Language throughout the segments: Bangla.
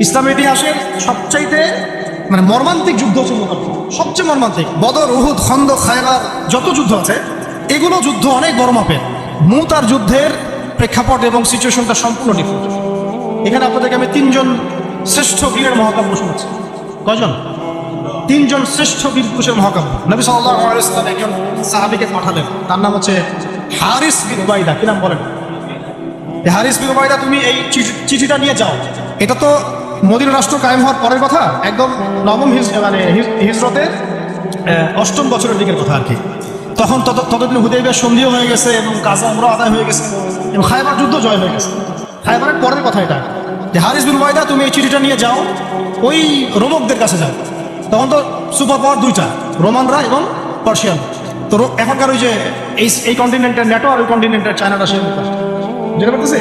ইসলাম ইতিহাসের সবচাইতে মানে মর্মান্তিক যুদ্ধ মোকাবিলা। সবচেয়ে মর্মান্তিক। বদর, উহুদ, খন্দ, খায়বার, যত যুদ্ধ আছে, এগুলো যুদ্ধ অনেক বড় মাপের। মুতার যুদ্ধের প্রেক্ষাপট এবং সিচুয়েশনটা সম্পূর্ণ ডিফারেন্ট এখানে আপনাদেরকে আমি তিনজন শ্রেষ্ঠ বীরের মহাকাব্য শোনাচ্ছি। কজন তিনজন শ্রেষ্ঠ বীর পুরুষের মহাকাব্য। নবী সাল্লাহ আলাইসাল্লাম একজন সাহাবিকে পাঠালেন। তার নাম হচ্ছে হারিস বিন উবাইদা কি নাম বলেন? হারিস বিন উবাইদা তুমি এই চিঠি- চিঠিটা নিয়ে যাও। এটা তো মদিনা রাষ্ট্র কায়েম হওয়ার পরের কথা, একদম নবম হিজ মানে হিজ- হিজরতের অষ্টম বছরের দিকের কথা আর কি। তখন তত, ততদিন হুদেবের সন্ধিও হয়ে গেছে এবং কাজা আমরা আদায় হয়ে গেছে এবং খাইবার যুদ্ধ জয় হয়ে গেছে। খাইবারের পরের কথা এটা। যে হারিস বিন উবাইদা তুমি এই চিঠিটা নিয়ে যাও, ওই রোমকদের কাছে যাও। তখন তো সুপার পাওয়ার দুইটা, রোমানরা এবং পার্সিয়ান। তো এখনকার ওই যে এই এই কন্টিনেন্টের নেটো আর ওই কন্টিনেন্টের চায়নাটা সে যেটা করতেছে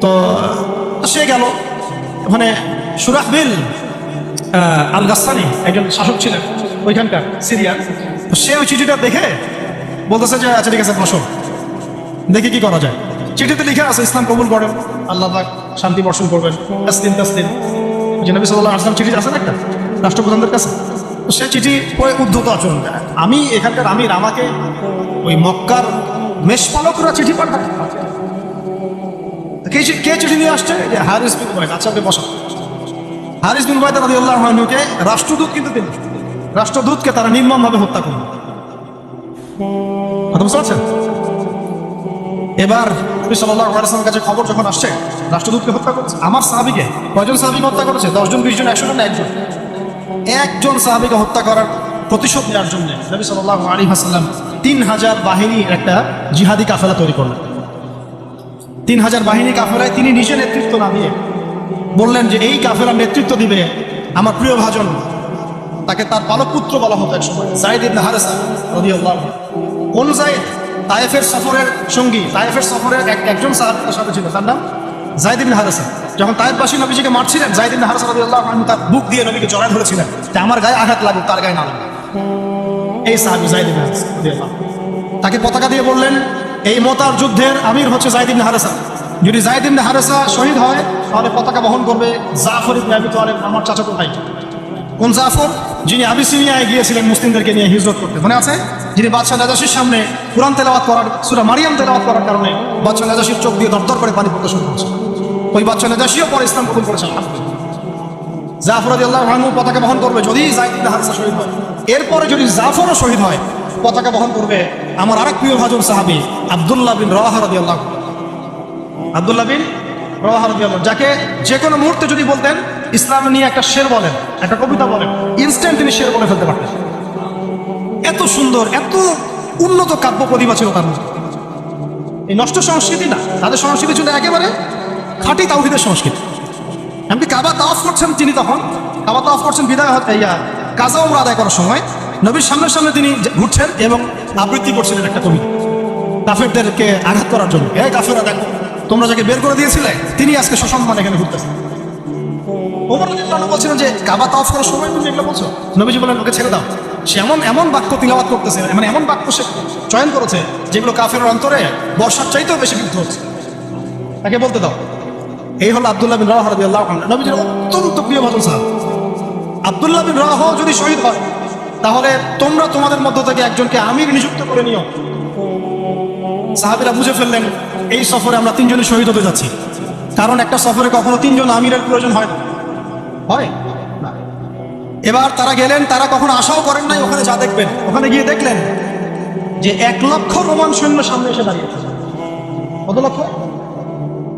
তো সে গেল। ওখানে সুরাহবিল আহ, আল গাস্তানি একজন শাসক ছিলেন ওইখানকার সিরিয়ার। তো সে ওই চিঠিটা দেখে বলতেছে যে আচ্ছা ঠিক আছে বসো। দেখে কি করা যায়। চিঠিতে লিখে আছে ইসলাম কবুল করেন আল্লাহ শান্তি বর্ষণ করবেন। তাসলিম তাসলিম। যে নবী সাল্লাহ আসলাম চিঠি আছে না একটা? রাষ্ট্রপ্রধানদের কাছে। তো সে চিঠি পড়ে উদ্ধত আচরণ আমি এখানকার আমির আমাকে ওই মক্কার মেষপালকরা চিঠি পাঠায়। কে কে চিঠি নিয়ে আসছে? হারিস বিন উবাইদ আচ্ছা আপনি বসা হারিস বিন উবাইদ রাদিয়াল্লাহু আনহুকে রাষ্ট্রদূত কিন্তু দিন রাষ্ট্রদূতকে তারা নির্মমভাবে হত্যা করল। কথা বুঝতে পারছেন? এবার সাল্লাল্লাহু কাছে খবর যখন আসছে, রাষ্ট্রদূতকে হত্যা করেছে। আমার সাহাবীকে, কয়জন সাহাবীকে হত্যা করেছে? দশজন বিশ জন একশো জন একজন? একজন সাহাবীকে হত্যা করার প্রতিশোধ নেওয়ার জন্য নবী সাল্লাল্লাহু আলাইহি ওয়াসাল্লাম তিন হাজার বাহিনীর একটা জিহাদি কাফেলা তৈরি করলেন। তিন হাজার বাহিনী কাফেলায় তিনি নিজে নেতৃত্ব না দিয়ে বললেন যে এই কাফেলার নেতৃত্ব দিবে আমার প্রিয় ভাজন তাকে তার পালক পুত্র বলা হতো এক সময়, জাইদ ইবনে হারেসা রাদিয়াল্লাহু আনহু। কোন জাইদ তায়েফের সফরের সঙ্গী, তায়েফের সফরের এক একজন সাহাবীর সাথে ছিল, তার নাম জাইদ ইবনে হারেসা যখন তায়েফবাসী নবীজিকে মারছিলেন, জাইদ ইবনে হারেসা রাদিয়াল্লাহু আনহু তার বুক দিয়ে নবীকে জড়ায় ধরেছিলেন যে আমার গায়ে আঘাত লাগুক, তার গায়ে না লাগুক এই সাহাবী জাইদ ইবনে হারেসা রাদিয়াল্লাহু। তাকে পতাকা দিয়ে বললেন এই মোতার যুদ্ধের আমির হচ্ছে জাইদ ইবনে হারেসা। যদি জাইদ ইবনে হারেসা শহীদ হয়, তাহলে পতাকা বহন করবে জাফর ইবনে আমার চাচাতো ভাই। কোন জাফর? যিনি আবিসিনিয়ায় গিয়েছিলেন মুসলিমদেরকে নিয়ে হিজরত করতে। মনে আছে? যিনি বাদশাহ নাজাসির সামনে কোরআন তেলাওয়াত করার, সুরা মারিয়াম তেলাওয়াত করার কারণে বাদশাহ নাজাসির চোখ দিয়ে দরদর করে পানি প্রদর্শন করেছে। ওই বাদশাহ নাজাসিও পরে ইসলাম কবুল করেছে, আলহামদুলিল্লাহ। জাফর আল্লাহ আনহু পতাকা বহন করবে যদি জাইদ হারিসা শহীদ হয়। এরপরে যদি জাফরও শহীদ হয়, পতাকা বহন করবে আমার আরেক প্রিয় ভাজন সাহাবী আব্দুল্লাহ বিন রাওয়াহা রাদিয়াল্লাহু আব্দুল্লাহ বিন রাওয়াহা রাদিয়াল্লাহু যাকে যে কোনো মুহূর্তে যদি বলতেন ইসলাম নিয়ে একটা শের বলেন একটা কবিতা বলেন ইনস্ট্যান্ট তিনি শের বলে ফেলতে পারতেন। এত সুন্দর এত উন্নত কাব্য প্রতিভা ছিল তার মধ্যে। এই নষ্ট সংস্কৃতি না তাদের সংস্কৃতি ছিল একেবারে খাঁটি তাওহিদের সংস্কৃতি। এমনকি কাবা তাওয়াফ করছেন তিনি তখন কাবা তাওয়াফ করছেন বিদায় হতে ইয়া কাজা উমরা আদায় করার সময়। নবীর সামনে সামনে তিনি ঘুরছেন এবং আবৃত্তি করছিলেন একটা কবি। কাফেরদেরকে আঘাত করার জন্য। এই কাফেরা দেখো, তোমরা যাকে বের করে দিয়েছিলে, তিনি আজকে সসম্মান এখানে ঘুরতেছেন। বলছিলেন যে, কাবা করার সময় তুমি এগুলো বলছো? নবীজি বলেন ওকে ছেড়ে দাও। সে এমন এমন বাক্য তিলাওয়াত করতেছে মানে এমন বাক্য সে চয়ন করেছে, যেগুলো কাফের অন্তরে বর্ষার চাইতেও বেশি বিদ্ধ হচ্ছে। তাকে বলতে দাও, এই হলো আব্দুল্লাহ বিন রাহ নবীজির অত্যন্ত প্রিয় ভাজন সাহেব। আব্দুল্লাহ বিন রাহ যদি শহীদ হয় তাহলে তোমরা তোমাদের মধ্য থেকে একজনকে আমির নিযুক্ত করে নিও। সাহাবিরা বুঝে ফেললেন, এই সফরে আমরা তিনজনই শহীদ হতে যাচ্ছি। কারণ একটা সফরে কখনো তিনজন আমিরের প্রয়োজন হয় না। হয়? এবার তারা গেলেন, তারা কখনো আশাও করেন নাই, ওখানে যা দেখবেন। ওখানে গিয়ে দেখলেন যে এক লক্ষ রোমান সৈন্য সামনে এসে দাঁড়িয়েছে কত লক্ষ?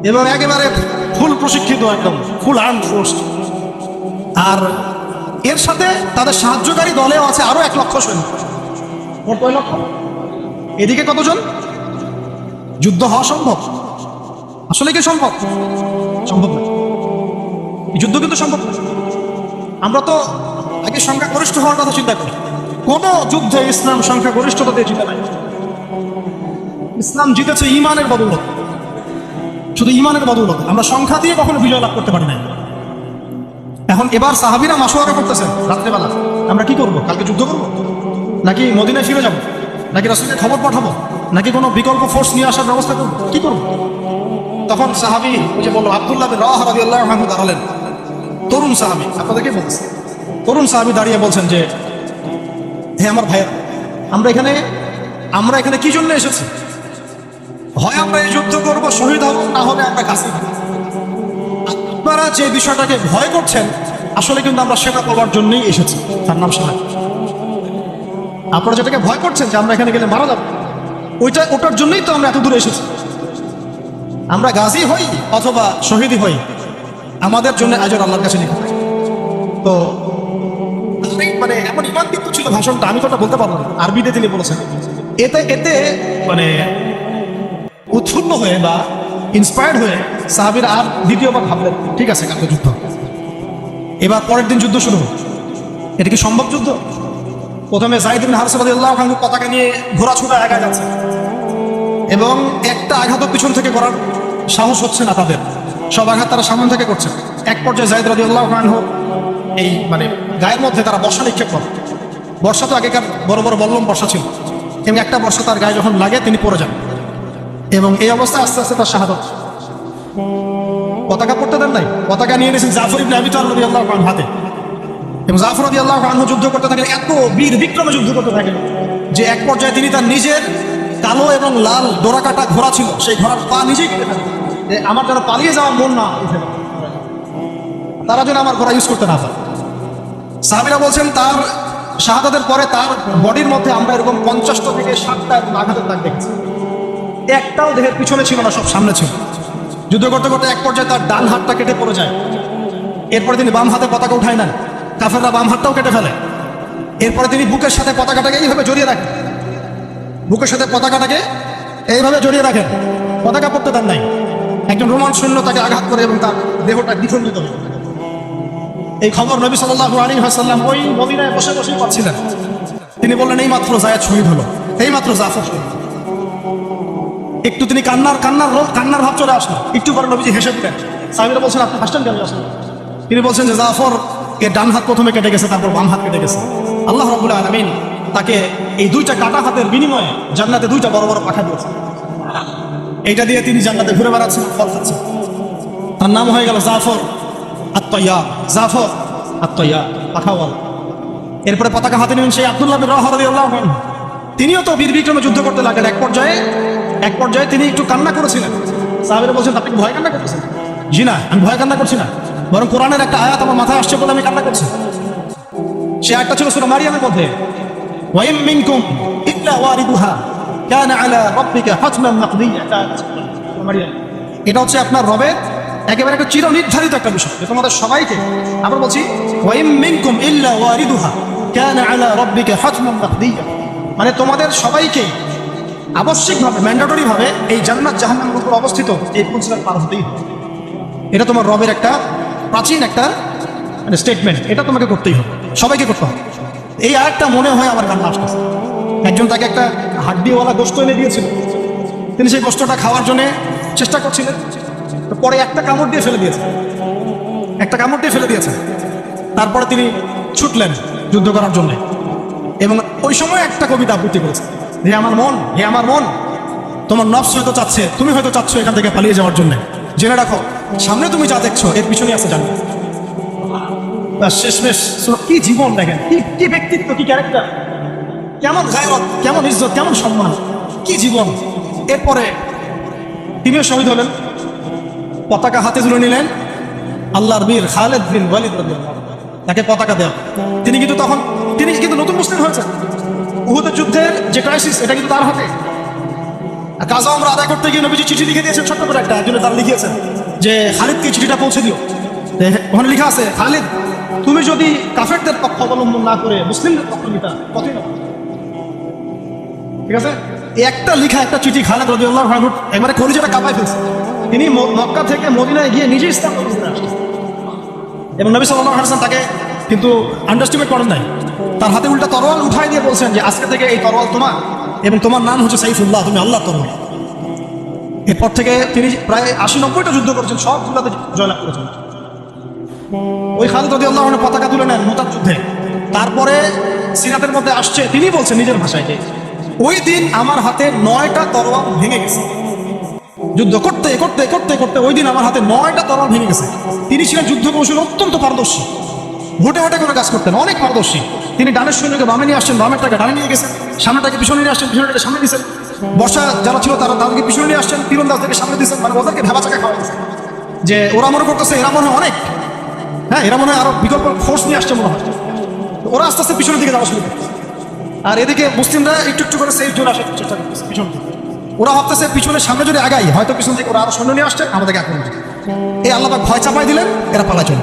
এবং একেবারে ফুল প্রশিক্ষিত একদম, ফুল আর্ম ফোর্স। আর এর সাথে তাদের সাহায্যকারী দলেও আছে আরও এক লক্ষ সৈন্য এদিকে কতজন? যুদ্ধ হওয়া সম্ভব? আসলে কি সম্ভব? সম্ভব যুদ্ধ কিন্তু সম্ভব আমরা তো আগে সংখ্যা গরিষ্ঠ হওয়ার কথা চিন্তা করি। কোন যুদ্ধে ইসলাম সংখ্যা গরিষ্ঠতা দিয়ে জিতে নাই। ইসলাম জিতেছে ইমানের বদৌলত। শুধু ইমানের বদৌলত। আমরা সংখ্যা দিয়ে কখনো বিজয় লাভ করতে পারি না এখন এবার সাহাবিরা মাসোয়ারা করতেছেন রাত্রেবেলা। আমরা কি করব? কালকে যুদ্ধ করব? নাকি মদিনায় ফিরে যাব? নাকি রাসুলকে খবর পাঠাবো? নাকি কোনো বিকল্প ফোর্স নিয়ে আসার ব্যবস্থা করব? কি করব? তখন সাহাবি যে বলল, আবদুল্লাহ রাহ রাদিয়াল্লাহু আনহু দাঁড়ালেন। তরুণ সাহাবি আপনাদেরকে বলছি? তরুণ সাহাবি দাঁড়িয়ে বলছেন যে, হে আমার ভাইয়া আমরা এখানে আমরা এখানে কি জন্য এসেছি? হয় আমরা এই যুদ্ধ করব, শহীদ হব, না হলে আমরা কাছে আপনারা যে বিষয়টাকে ভয় করছেন, আসলে কিন্তু আমরা সেটা করবার জন্যই এসেছি। তার নাম সাহায্য আপনারা যেটাকে ভয় করছেন যে আমরা এখানে গেলে মারা যাব, ওইটা ওটার জন্যই তো আমরা এত দূরে এসেছি। আমরা গাজী হই অথবা শহীদই হই, আমাদের জন্য আজর আল্লাহর কাছে নিয়ে তো মানে এমন ইমান কিন্তু ছিল ভাষণটা, আমি কথা বলতে পারব আরবিতে তিনি বলেছেন। এতে এতে মানে উৎফুল্ল হয়ে বা ইন্সপায়ার্ড হয়ে সাহাবির আর দ্বিতীয়বার ভাবলেন, ঠিক আছে, কালকে যুদ্ধ এবার পরের দিন যুদ্ধ শুরু। এটা কি সম্ভব যুদ্ধ? প্রথমে জাহিদিন হারসাবাদিল্লাহ খানকে পতাকা নিয়ে ঘোরাছুটা এগিয়ে যাচ্ছে। এবং একটা আঘাতও পিছন থেকে করার সাহস হচ্ছে না তাদের। সব আঘাত তারা সামনে থেকে করছে। এক পর্যায়ে জাহিদ রাদিউল্লাহ খানহ এই মানে গায়ের মধ্যে তারা বর্ষা নিক্ষেপ করে। বর্ষা তো আগেকার বড় বড় বল্লম বর্ষা ছিল। এবং একটা বর্ষা তার গায়ে যখন লাগে তিনি পড়ে যান। এবং এই অবস্থা আস্তে আস্তে তার শাহাদত। পতাকা পড়তে দেন নাই? পতাকা নিয়ে নিয়েছেন জাফর ইবনে আবি তালিব রাদিয়াল্লাহু আনহু হাতে। এবং জাফর রাদিয়াল্লাহু আনহু যুদ্ধ করতে থাকেন, এত বীর বিক্রমে যুদ্ধ করতে থাকেন যে এক পর্যায়ে তিনি তার নিজের কালো এবং লাল ডোরাকাটা ঘোড়া ছিল, সেই ঘোড়ার পা নিজেই কেটে যে আমার যেন পালিয়ে যাওয়ার মন না তারা যেন আমার ঘোড়া ইউজ করতে না পারে। সাহাবিরা বলছেন, তার শাহাদাতের পরে তার বডির মধ্যে আমরা এরকম পঞ্চাশটা থেকে ষাটটা আঘাতের দাগ দেখেছি। একটাও দেহের পিছনে ছিল না, সব সামনে ছিল। যুদ্ধ করতে করতে এক পর্যায়ে তার ডান হাতটা কেটে পড়ে যায়। এরপরে তিনি বাম হাতে পতাকা উঠায় নেন। কাফেররা বাম হাতটাও কেটে ফেলে। এরপরে তিনি বুকের সাথে পতাকাটাকে এইভাবে জড়িয়ে রাখেন। বুকের সাথে পতাকাটাকে এইভাবে জড়িয়ে রাখেন। পতাকা পড়তে দেন নাই। একজন রোমান সৈন্য তাকে আঘাত করে এবং তার দেহটা দ্বিখণ্ডিত এই খবর নবী সাল্লাহ আলী হাসাল্লাম ওই মদিনায় বসে বসেই পাচ্ছিলেন। তিনি বললেন এই মাত্র জায়াদ শহীদ হলো। এই মাত্র জাফর শহীদ। একটু তিনি কান্নার কান্নার কান্নার ভাব চলে আসলো। একটু পরে নবীজি হেসে দিলেন সাহেবরা বলছেন, আপনি হাসতেন কেন আসলেন। তিনি বলছেন যে, জাফর এর ডান হাত প্রথমে কেটে গেছে, তারপর বাম হাত কেটে গেছে। আল্লাহ রবুল্লা আলমিন তাকে এই দুইটা কাটা হাতের বিনিময়ে জান্নাতে দুইটা বড় বড় পাখা দিয়েছে এইটা দিয়ে তিনি জান্নাতে ঘুরে বেড়াচ্ছেন, ফল খাচ্ছেন। তার নাম হয়ে গেল জাফর আত্ময়া জাফর আত্ময়া পাখাওয়াল এরপরে পতাকা হাতে নেবেন সেই আব্দুল্লাহ বিন রাহা রাদিয়াল্লাহু আনহু। তিনিও তো বীর বিক্রমে যুদ্ধ করতে লাগলেন। এক পর্যায়ে এক পর্যায়ে তিনি একটু কান্না করেছিলেন। সাহাবিরা বলছেন, আপনি ভয় কান্না করতেছেন? জি না, আমি ভয় কান্না করছি না। বরং কোরআনের একটা আয়াত আমার মাথায় আসছে বলে আমি কান্না করছি। সে একটা ছিল সুরা মারিয়ামের মধ্যে। ওয়াইম মিনকুম ইল্লা ওয়ারিদুহা, কানা আলা রাব্বিকা হাতমান মাকদিয়া। সূরা মারিয়াম। এটা হচ্ছে আপনার রবের একেবারে একটা চির নির্ধারিত একটা বিষয়। যে তোমাদের সবাইকে আমরা বলছি, ওয়াইম মিনকুম ইল্লা ওয়ারিদুহা, কানা আলা রাব্বিকা হাতমান মাকদিয়া। মানে তোমাদের সবাইকেই আবশ্যিকভাবে ম্যান্ডেটরি ভাবে এই জান্নাত জাহান্নামের উপর অবস্থিত এই পুলসিরাত পার হতেই হবে। এটা তোমার রবের একটা প্রাচীন একটা মানে স্টেটমেন্ট এটা তোমাকে করতেই হবে। সবাইকে করতে হবে। এই আরেকটা মনে হয় আমার কান্না আসতেছে। একজন তাকে একটা হাড্ডিওয়ালা গোস্ত এনে দিয়েছিল। তিনি সেই গোস্তটা খাওয়ার জন্য চেষ্টা করছিলেন। পরে একটা কামড় দিয়ে ফেলে দিয়েছে। একটা কামড় দিয়ে ফেলে দিয়েছে। তারপরে তিনি ছুটলেন যুদ্ধ করার জন্য। এবং ওই সময় একটা কবিতা আবৃত্তি করেছে। হে আমার মন, হে আমার মন। তোমার নফস হয়তো চাচ্ছে, তুমি হয়তো চাচ্ছ এখান থেকে পালিয়ে যাওয়ার জন্য। জেনে রাখো, সামনে তুমি যা দেখছ, এর পিছনে আছে জানো শেষমেশ। কি জীবন দেখেন? কি কি ব্যক্তিত্ব, কি ক্যারেক্টার কেমন গায়ক, কেমন ইজ্জত, কেমন সম্মান? কি জীবন? এরপরে তিনিও শহীদ হলেন। পতাকা হাতে তুলে নিলেন আল্লাহর বীর খালেদ বিন ওয়ালিদ। তাকে পতাকা দেওয়া তিনি কিন্তু তখন, তিনি কিন্তু নতুন মুসলিম হয়েছেন। উহুদের যুদ্ধের যে ক্রাইসিস এটা কিন্তু তার হাতে। কাজা আমরা আদায় করতে গিয়ে নবীজি চিঠি লিখে দিয়েছেন, ছোট্ট করে একটা একজনে তার লিখিয়েছেন যে, খালিদকে চিঠিটা পৌঁছে দিও। ওখানে লেখা আছে, খালিদ, তুমি যদি কাফেরদের পক্ষ অবলম্বন না করে, মুসলিমদের পক্ষ নিতা কতই না ঠিক আছে? একটা লিখা, একটা চিঠি খালেদ রদিউল্লাহ ভাগুট একবারে কলিজাটা কাঁপায় ফেলছে। তিনি মক্কা থেকে মদিনায় গিয়ে নিজে ইসলাম এবং নবী সাল্লাহ হাসান তাকে কিন্তু আন্ডারস্টিমেট করেন নাই। তার হাতে উল্টা তরোয়াল উঠাই দিয়ে বলছেন যে, আজকে থেকে এই তরোয়াল তোমার এবং তোমার নাম হচ্ছে সাইফুল্লাহ, তুমি আল্লাহ তরোয়াল। এরপর থেকে তিনি প্রায় আশি নব্বইটা যুদ্ধ করেছেন, সব সবগুলোতে জয়লাভ করেছেন। ওই খালিদ রদি আল্লাহ পতাকা তুলে নেন মোতার যুদ্ধে। তারপরে সিরাতের মধ্যে আসছে, তিনি বলছেন নিজের ভাষায় যে, ওই দিন আমার হাতে নয়টা তরোয়াল ভেঙে গেছে। যুদ্ধ করতে করতে করতে করতে, ওই দিন আমার হাতে নয়টা তরল ভেঙে গেছে। তিনি ছিলেন যুদ্ধ কৌশলে অত্যন্ত পারদর্শী। ভোটে ভোটে কোনো কাজ করতেন অনেক পারদর্শী। তিনি ডানের সৈন্যকে বামে নিয়ে আসছেন, বামেরটাকে ডানে নিয়ে গেছেন, সামনেটাকে পিছনে নিয়ে আসছেন, পিছনেটাকে সামনে দিয়েছেন। বর্ষা যারা ছিল তারা তাদেরকে পিছনে নিয়ে আসছেন তীরন্দাজদেরকে সামনে দিয়েছেন মানে ওদেরকে ভেবা চাকা খাওয়া যে ওরা মনে করতেছে, এরা মনে হয় অনেক। হ্যাঁ এরা মনে হয় আরও বিকল্প ফোর্স নিয়ে আসছে মনে হয়। ওরা আস্তে আস্তে পিছনের দিকে যাওয়া শুরু করছে। আর এদিকে মুসলিমরা একটু একটু করে সেফ জোনে আসার চেষ্টা করতেছে, পিছন দিকে। ওরা ভাবতেছে পিছনের সামনে যদি আগাই, হয়তো পিছন থেকে ওরা আরও সৈন্য নিয়ে আসছে, আমাদেরকে আক্রমণ এই আল্লাহ ভয় চাপাই দিলেন, এরা পালা চলে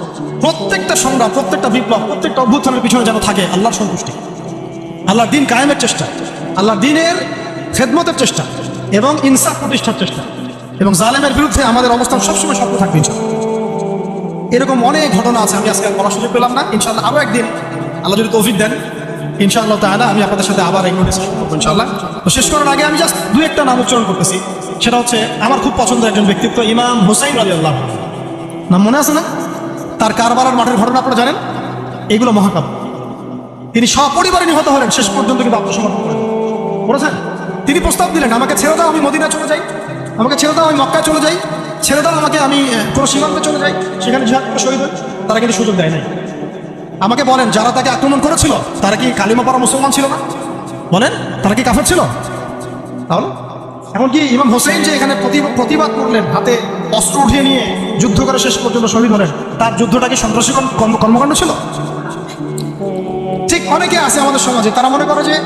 প্রত্যেকটা সংগ্রাম প্রত্যেকটা বিপ্লব, প্রত্যেকটা অভ্যুত্থানের পিছনে যেন থাকে আল্লাহর সন্তুষ্টি। আল্লাহর দিন কায়েমের চেষ্টা, আল্লাহর দিনের খেদমতের চেষ্টা এবং ইনসাফ প্রতিষ্ঠার চেষ্টা এবং জালেমের বিরুদ্ধে আমাদের অবস্থান সবসময় শক্ত থাকবে এরকম অনেক ঘটনা আছে, আমি আজকে বলার সুযোগ পেলাম না। ইনশাল্লাহ আরও একদিন আল্লাহ যদি তৌফিক দেন, ইনশাআল্লাহ তাহলে আমি আপনাদের সাথে আবার এগুলো ডিসকাশন করব ইনশাল্লাহ তো শেষ করার আগে আমি জাস্ট দু একটা নাম উচ্চারণ করতেছি। সেটা হচ্ছে আমার খুব পছন্দের একজন ব্যক্তিত্ব, ইমাম হুসাইন আলী আল্লাহ নাম মনে আছে না? তার কারবারের মাঠের ঘটনা আপনারা জানেন? এগুলো মহাকাব্য। তিনি সপরিবারে নিহত হলেন, শেষ পর্যন্ত কিন্তু আত্মসমর্পণ করেন। বলেছেন? তিনি প্রস্তাব দিলেন, আমাকে ছেড়ে দাও, আমি মদিনা চলে যাই। আমাকে ছেড়ে দাও, আমি মক্কায় চলে যাই। ছেড়ে দাও, আমাকে আমি কোনো সীমান্তে চলে যাই। সেখানে শহীদ হই। তারা কিন্তু সুযোগ দেয় নাই। আমাকে বলেন, যারা তাকে আক্রমণ করেছিল, তারা কি কালিমা পড়া মুসলমান ছিল না? বলেন, তারা কি কাফের ছিল? তাহলে? এমনকি ইমাম হোসেন যে এখানে প্রতি- প্রতিবাদ করলেন হাতে অস্ত্র উঠিয়ে নিয়ে যুদ্ধ করে শেষ পর্যন্ত শহীদ হলেন। তার যুদ্ধটাকে সন্ত্রাসী কর্ম- কর্ম- কর্মকাণ্ড ছিল? ঠিক অনেকে আছে আমাদের সমাজে, তারা মনে করে যে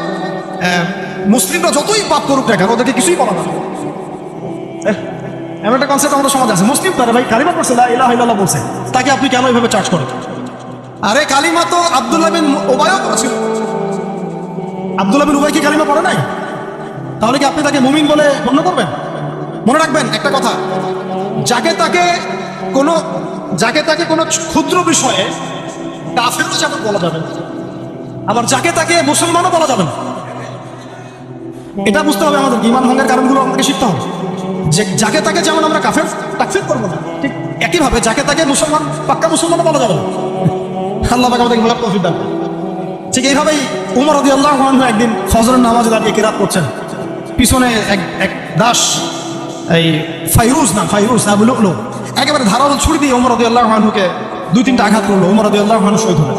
মুসলিমরা যতই পাপ করুক কেন, ওদেরকে কিছুই বলা না। এমন একটা কনসেপ্ট আমাদের সমাজে আছে। মুসলিম তারা ভাই কালিমা করছে ইলাহা ইল্লাল্লাহ বলছে। তাকে আপনি কেন এইভাবে চার্জ করেন? আরে কালিমা তো আব্দুল্লাহ বিন ওবায়ও করেছিল আব্দুল্লাহ বিন উবাই কি কালিমা পড়ে নাই? তাহলে কি আপনি তাকে মুমিন বলে গণ্য করবেন? মনে রাখবেন একটা কথা। যাকে তাকে কোনো, যাকে তাকে কোনো ক্ষুদ্র বিষয়ে কাফেরও যেমন বলা যাবে না। আবার যাকে তাকে মুসলমানও বলা যাবে না। এটা বুঝতে হবে আমাদের ইমান ভঙ্গের কারণগুলো আমাকে শিখতে হবে। যে যাকে তাকে যেমন আমরা কাফের, তাকফির করব না, ঠিক একইভাবে যাকে তাকে মুসলমান, পাক্কা মুসলমানও বলা যাবে না। আল্লাহ পাক আমাদের গোলাপ তৌফিক দান ঠিক এইভাবেই উমর রদি আল্লাহ একদিন ফজরের নামাজে দাঁড়িয়ে কেরাত করছেন। পিছনে এক এক দাস এই ফাইরুজ না ফাইরুজ আবু লুকলো। একেবারে ধারালো ছুরি দিয়ে রদি আল্লাহ মানুকে দুই তিনটা আঘাত করল রদি আল্লাহ মানুষ শহীদ হলেন।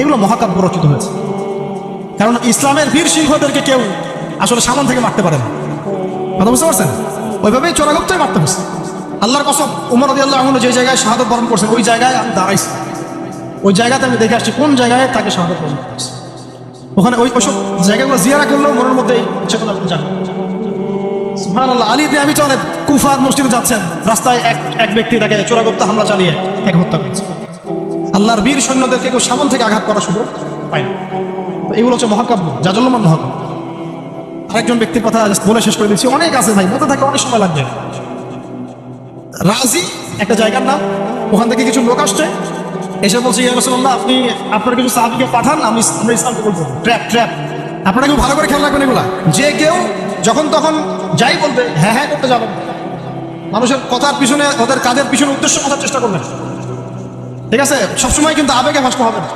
এগুলো মহাকাব্য রচিত হয়েছে। কারণ ইসলামের বীর সিংহদেরকে কেউ আসলে সামন থেকে মারতে পারে না। কথা বুঝতে পারছেন? ওইভাবেই চোরাগুপ্তই মারতে হয়েছে। আল্লাহর কসম, উমর রদি আল্লাহ যে জায়গায় শাহাদত বরণ করছেন, ওই জায়গায় আমি দাঁড়াইছি। ওই জায়গাতে আমি দেখে আসছি কোন জায়গায় তাকে শাহাদত বরণ করছে। ওখানে ওই ওইসব জায়গাগুলো জিয়ারা করলেও মনের মধ্যে চেতনা আপনি জানেন সুবহানাল্লাহ আলী দিয়ে আমি চলে কুফার মসজিদে যাচ্ছেন। রাস্তায় এক এক ব্যক্তি তাকে চোরাগুপ্ত হামলা চালিয়ে এক হত্যা করেছে। আল্লাহর বীর সৈন্যদেরকে কেউ সামন থেকে আঘাত করার সুযোগ পায় না। এগুলো হচ্ছে মহাকাব্য জাজল্যমান মহাকাব্য। আরেকজন ব্যক্তির কথা বলে শেষ করে দিচ্ছি। অনেক আছে ভাই মতো থাকে অনেক সময় লাগবে। রাজি, একটা জায়গার নাম, ওখান থেকে কিছু লোক আসছে। এসে বলছে, ইয়া রাসূলুল্লাহ, আপনি, আপনার কিছু সাহাবীকে পাঠান, আমি, আমরা ইসলাম ট্র্যাপ ট্র্যাপ আপনারা কেউ ভালো করে খেয়াল রাখবেন এগুলা। যে কেউ যখন তখন যাই বলবে হ্যাঁ হ্যাঁ করতে যাবেন মানুষের কথার পিছনে, ওদের কাজের পিছনে উদ্দেশ্য বোঝার চেষ্টা করবেন ঠিক আছে? সবসময় কিন্তু আবেগে ভাস্ত হবে না।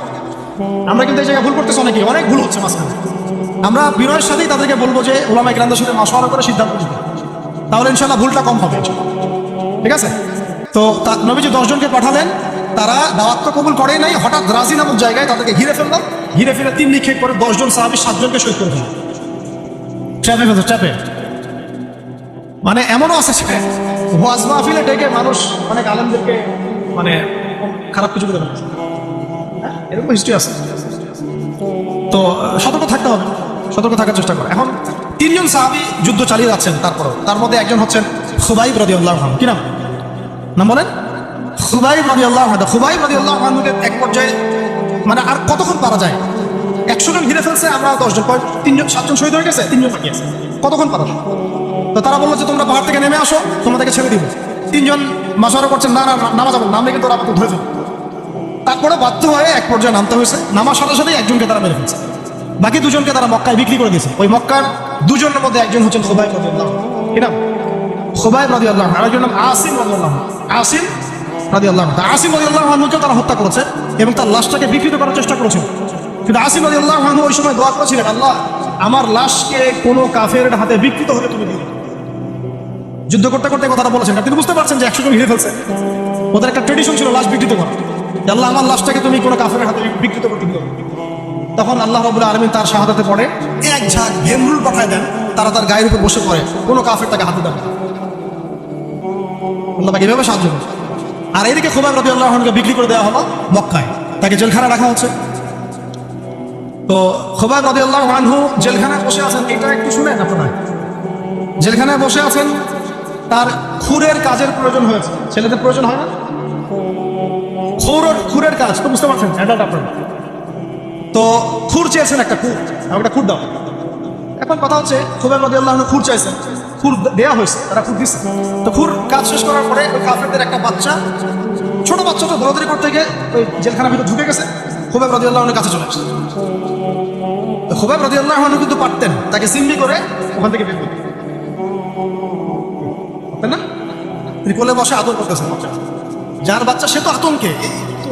আমরা কিন্তু এই জায়গায় ভুল করতেছি অনেকেই, অনেক ভুল হচ্ছে মাঝখানে। আমরা বিনয়ের সাথেই তাদেরকে বলব যে ওলামা ইকরামদের সাথে মাসোয়ারা করে সিদ্ধান্ত নিতে। তাহলে ইনশাল্লাহ ভুলটা কম হবে। ঠিক আছে? তো তা- নবীজি দশজনকে পাঠালেন। তারা দাওয়াত তো কবুল করেই নাই। হঠাৎ রাজি নামক জায়গায় তাদেরকে ঘিরে ফেললাম ঘিরে ফেলে তিন নিক্ষেপ করে দশজন সাহাবি সাতজনকে শহীদ করে ফেললাম ট্র্যাপে ফেলছে ট্র্যাপে মানে এমনও আছে ওয়াজ মাহফিলে ডেকে মানুষ অনেক আলমদেরকে মানে খারাপ কিছু করে হ্যাঁ, এরকম হিস্ট্রি আছে। তো সতর্ক থাকতে হবে। সতর্ক থাকার চেষ্টা করে। এখন তিনজন সাহাবি যুদ্ধ চালিয়ে যাচ্ছেন তারপরও। তার মধ্যে একজন হচ্ছেন খুবাইব রদি আল্লাহ কি নাম? নাম বলেন? খুবাইব রদি আল্লাহ খুবাইব রদি আল্লাহ এক পর্যায়ে মানে আর কতক্ষণ পারা যায়? একশো জন ঘিরে ফেলছে আমরা দশজন তিনজন সাতজন শহীদ হয়ে গেছে তিনজন বাকি আছে। কতক্ষণ পারা? তো তারা বলল যে তোমরা পাহাড় থেকে নেমে আসো তোমাদেরকে ছেড়ে দিব। তিনজন মাসারা করছেন না না নামা যাবে না, নামলে কিন্তু আমাকে ধরে ফেলবে। তারপরে বাধ্য হয়ে এক পর্যায়ে নামতে হয়েছে। নামার সাথে সাথে একজনকে তারা মেরে ফেলছে। বাকি দুজনকে তারা মক্কায় বিক্রি করে দিয়েছে। ওই মক্কার দুজনের মধ্যে একজন হচ্ছেন খোবাইব রাজি আল্লাহ কি নাম? রাজি আল্লাহ আরেকজন নাম আসিম আল্লাহ আসিম রাজি আল্লাহ আসিম রাজি আল্লাহ তারা হত্যা করেছে এবং তার লাশটাকে বিকৃত করার চেষ্টা করেছিল। কিন্তু আসিম রাজি আল্লাহ ওই সময় দোয়া করেছিলেন, আল্লাহ, আমার লাশকে কোনো কাফের হাতে বিকৃত হলে তুমি দিও। যুদ্ধ করতে করতে কথাটা বলেছেন। তিনি বুঝতে পারছেন যে একশো জন হিরে ফেলছে। ওদের একটা ট্রেডিশন ছিল লাশ বিকৃত করা। আল্লাহ, আমার লাশটাকে তুমি কোনো কাফের হাতে বিকৃত করতে দিও তখন আল্লাহ রবুল আলমিন তার শাহাদাতে পড়ে, এক ঝাঁক ভেমরুল পাঠায় দেন, তারা তার গায়ের উপর বসে পড়ে, কোনো কাফের তাকে হাতে দেবে আল্লাহ তাকে এভাবে সাহায্য করে আর এদিকে খোবাব রবি আল্লাহকে বিক্রি করে দেওয়া হলো মক্কায়। তাকে জেলখানা রাখা হচ্ছে। তো খোবাব রবি আল্লাহ আনহু জেলখানায় বসে আছেন, এটা একটু শুনেন আপনারা। জেলখানায় বসে আছেন, তার খুরের কাজের প্রয়োজন হয়েছে। ছেলেদের প্রয়োজন হয় না? খুর খুরের কাজ, তো বুঝতে পারছেন অ্যাডাল্ট আপনারা। তো খুর চেয়েছেন একটা খুর একটা খুর দাও। এখন কথা হচ্ছে খুবের মধ্যে আল্লাহ খুর চাইছেন খুর দেওয়া হয়েছে, তারা খুর দিচ্ছে তো খুর কাজ শেষ করার পরে ওই কাফেরদের একটা বাচ্চা, ছোট বাচ্চাটা দৌড়াদৌড়ি করতে গিয়ে ওই জেলখানার ভিতরে ঢুকে গেছে, খুবেব রাজি আল্লাহনের কাছে চলে আসছে। তো খুবেব রাজি আল্লাহ কিন্তু পারতেন, তাকে সিম্বি করে ওখান থেকে বের করতে তাই না? তিনি কোলে বসে আদর করতেছেন যার বাচ্চা, সে তো আতঙ্কে।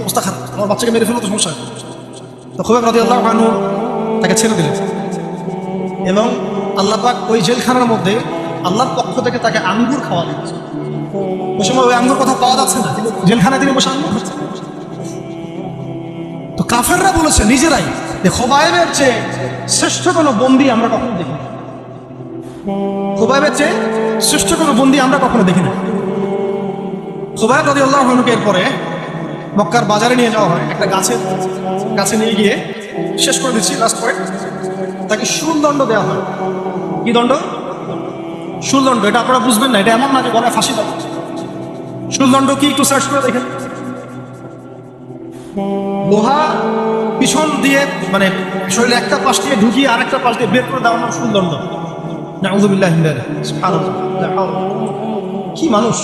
অবস্থা খারাপ। আমার বাচ্চাকে মেরে ফেলো তো সমস্যা তো খুবই রাজি আল্লাহ মানু তাকে ছেড়ে দিলেন। এবং আল্লাহ পাক ওই জেলখানার মধ্যে আল্লাহর পক্ষ থেকে তাকে আঙ্গুর খাওয়া দিচ্ছে। ওই সময় ওই আঙ্গুর কথা পাওয়া যাচ্ছে না জেলখানায় তিনি বসে আঙ্গুর তো কাফেররা বলেছে, নিজেরাই যে খোবায়েবের চেয়ে শ্রেষ্ঠ কোনো বন্দি আমরা কখনো দেখি না। খোবায়েবের চেয়ে শ্রেষ্ঠ কোনো বন্দি আমরা কখনো দেখি না। খোবায়েব রাজি আল্লাহ এরপরে মক্কার বাজারে নিয়ে যাওয়া হয়। একটা গাছের গাছে নিয়ে গিয়ে শেষ করে দিচ্ছি লাস্ট পয়েন্ট তাকে সুলদণ্ড দেওয়া হয়। কি দণ্ড? সুলদণ্ড এটা আপনারা বুঝবেন না, এটা এমন না যে গলায় ফাঁসি দেওয়া। সুলদণ্ড কি? একটু সার্চ করে দেখেন। লোহা পিছন দিয়ে মানে শরীরে একটা পাশ দিয়ে ঢুকিয়ে আরেকটা পাশ দিয়ে বের করে দেওয়ার নাম নাউজুবিল্লাহ কি মানুষ?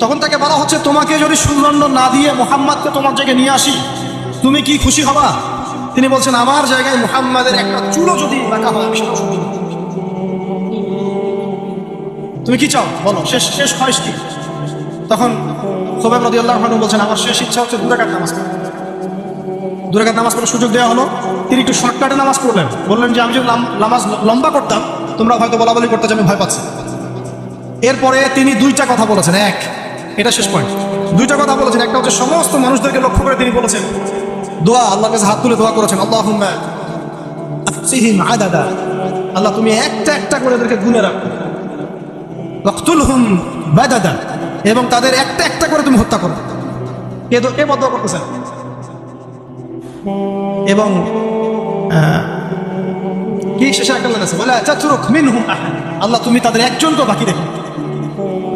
তখন তাকে বলা হচ্ছে, তোমাকে যদি সুদণ্ড না দিয়ে মোহাম্মদকে তোমার জায়গায় নিয়ে আসি, তুমি কি খুশি হবা? তিনি বলছেন, আমার জায়গায় মোহাম্মদের একটা চুলো যদি রাখা হয় তুমি কি চাও? বলো, শেষ শেষ কি? তখন খোবাব নদী আল্লাহ বলছেন, আমার শেষ ইচ্ছা হচ্ছে দুরাকাত নামাজ দুরাকাত নামাজ পড়ার সুযোগ দেওয়া হলো। তিনি একটু শর্টকাটে নামাজ পড়লেন। বললেন যে, আমি যদি নামাজ লম্বা করতাম, তোমরা হয়তো বলা বলি করতে আমি ভয় পাচ্ছি। এরপরে তিনি দুইটা কথা বলেছেন, এক, এটা শেষ পয়েন্ট দুইটা কথা বলেছেন, একটা হচ্ছে সমস্ত মানুষদেরকে লক্ষ্য করে তিনি বলেছেন, দোয়া, আল্লাহর কাছে হাত তুলে দোয়া করেছেন আল্লাহ আদাদা। আল্লাহ, তুমি একটা একটা করে এদেরকে গুনে রাখো। এবং তাদের করে তুমি হত্যা করো। এ তো এ করতেছেন এবং কি শেষে একটা লাইন আছে? বলে মিনহুম আহাদ। আল্লাহ তুমি তাদের বাকি রেখো।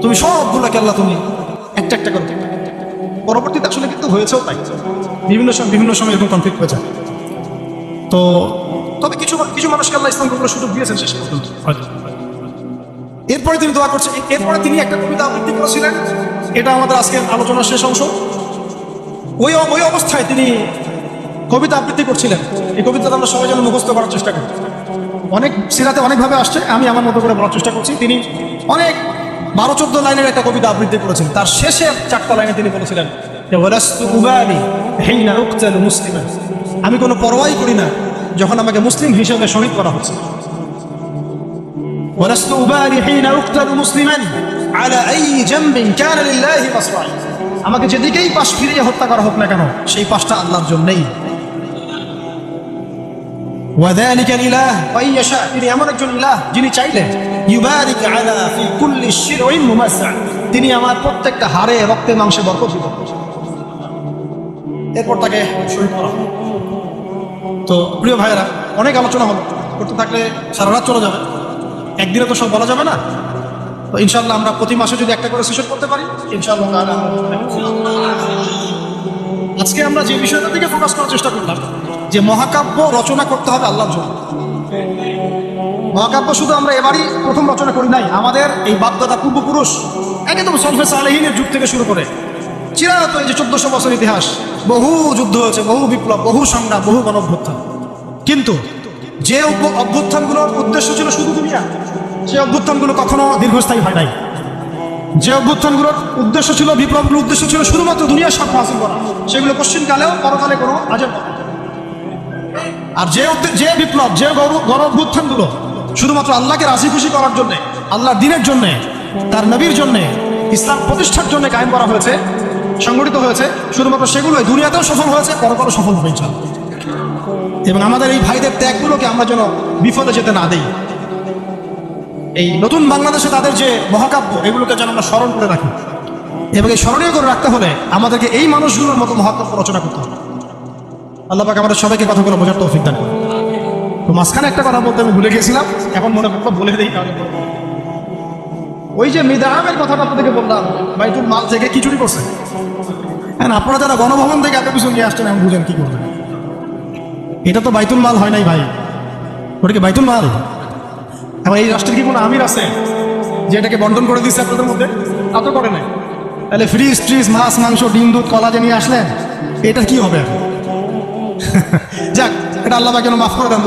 তুমি সবগুলোকে আল্লাহ তুমি একটা একটা করে পরবর্তীতে আসলে কিন্তু হয়েছেও তাই। বিভিন্ন সময় বিভিন্ন সময় এরকম কনফ্লিক্ট হয়ে যায়। তো তবে কিছু কিছু মানুষকে আল্লাহ ইসলাম কবুলের সুযোগ দিয়েছেন শেষ পর্যন্ত। এরপরে তিনি দোয়া করছেন এরপরে তিনি একটা কবিতা আবৃত্তি করেছিলেন। এটা আমাদের আজকের আলোচনার শেষ অংশ। ওই ওই অবস্থায় তিনি কবিতা আবৃত্তি করছিলেন। এই কবিতাটা আমরা সবাই যেন মুখস্থ করার চেষ্টা করি। অনেক সিরাতে অনেকভাবে আসছে, আমি আমার মতো করে বলার চেষ্টা করছি। তিনি অনেক বারো চোদ্দ লাইনের একটা কবিতা আবৃত্তি করেছেন। তার শেষে চারটা লাইনে তিনি বলেছিলেন মুসলিম আমি কোনো পরোয়াই করি না যখন আমাকে মুসলিম হিসেবে শহীদ করা হচ্ছে। أبالي حين أقتل مسلما على أي جنب كان لله مصرعي আমাকে যেদিকেই পাশ ফিরিয়ে হত্যা করা হোক না কেন সেই পাশটা আল্লাহর জন্যই وذلك الإله وإن يشاء তিনি এমন একজন ইলাহ যিনি চাইলে ইউবারিক আলা ফি কুল্লি শিরইন মুমাসসা তিনি আমার প্রত্যেকটা হাড়ে রক্তে মাংসে বরকত দিব এরপর তাকে শহীদ করা হলো। তো প্রিয় ভাইয়েরা অনেক আলোচনা হলো করতে থাকলে সারা রাত চলে যাবে একদিনে তো সব বলা যাবে না ইনশাল্লাহ আমরা প্রতি মাসে যদি একটা করে সেশন করতে পারি ইনশাল্লাহ আজকে আমরা যে বিষয়টা থেকে ফোকাস করার চেষ্টা করলাম, যে মহাকাব্য রচনা করতে হবে আল্লাহর জন্য। মহাকাব্য শুধু আমরা এবারই প্রথম রচনা করি নাই, আমাদের এই বাপদাদা পূর্বপুরুষ একদম সলফে সালেহিনের যুগ থেকে শুরু করে চিরায়ত এই যে চোদ্দশো বছর ইতিহাস, বহু যুদ্ধ হয়েছে, বহু বিপ্লব, বহু সংগ্রাম, বহু গণঅভ্যুত্থান। কিন্তু যে অভ্য- অভ্যুত্থানগুলোর উদ্দেশ্য ছিল শুধু দুনিয়া সেই অভ্যুত্থানগুলো কখনো দীর্ঘস্থায়ী হয় নাই। যে অভ্যুত্থানগুলোর উদ্দেশ্য ছিল, বিপ্লবগুলোর উদ্দেশ্য ছিল শুধুমাত্র দুনিয়ার স্বার্থ হাসিল করা। সেগুলো পশ্চিমকালেও, পরকালে কোনো আজের আর যে যে বিপ্লব, যে গণ অভ্যুত্থানগুলো শুধুমাত্র আল্লাহকে রাজি খুশি করার জন্য, আল্লাহর দিনের জন্য, তার নবীর জন্য, ইসলাম প্রতিষ্ঠার জন্য কায়েম করা হয়েছে, সংগঠিত হয়েছে, শুধুমাত্র সেগুলোই দুনিয়াতেও সফল হয়েছে, পরকালও সফল হয়েছে এবং আমাদের এই ভাইদের ত্যাগগুলোকে আমরা যেন বিফলে যেতে না দেই। এই নতুন বাংলাদেশে তাদের যে মহাকাব্য, এগুলোকে যেন আমরা স্মরণ করে রাখি। এবং এই স্মরণীয় করে রাখতে হলে আমাদেরকে এই মানুষগুলোর মতো মহাকাব্য রচনা করতে হবে। আল্লাহ পাক আমাদের সবাইকে কথাগুলো বোঝার তৌফিক দান। তো মাঝখানে একটা কথা বলতে আমি ভুলে গেছিলাম, এখন মনে পড়ল, বলে দিই ওই যে মিদাহামের কথাটা আপনাদেরকে বললাম, বাইতুল মাল থেকে কি চুরি করছে। হ্যাঁ আপনারা যারা গণভবন থেকে এত কিছু নিয়ে আসছেন আমি বুঝেন কি করবেন। এটা তো বাইতুল মাল হয় নাই ভাই। ওটা কি বাইতুল মাল? এখন এই রাষ্ট্রের কি কোনো আমির আছে যে এটাকে বন্টন করে দিচ্ছে আপনাদের মধ্যে? তা তো করে নাই। তাহলে ফ্রিজ ট্রিজ মাছ, মাংস, ডিম, দুধ, কলা যে নিয়ে আসলেন এটা কি হবে যাক, এটা আল্লাহ যেন মাফ করে দেন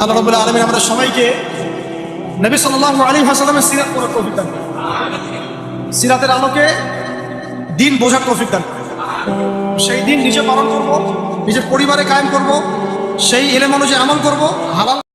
আল্লাহ রবুল্লাহ আলমিন আমাদের সবাইকে নবী সাল্লাহ আলী হাসালামের সিরাত করার তৌফিক দান সিরাতের আলোকে দিন বোঝার তৌফিক দান সেই দিন নিজে পালন করব, নিজের পরিবারে কায়েম করব, সেই এলেম অনুযায়ী আমল করব, হালাল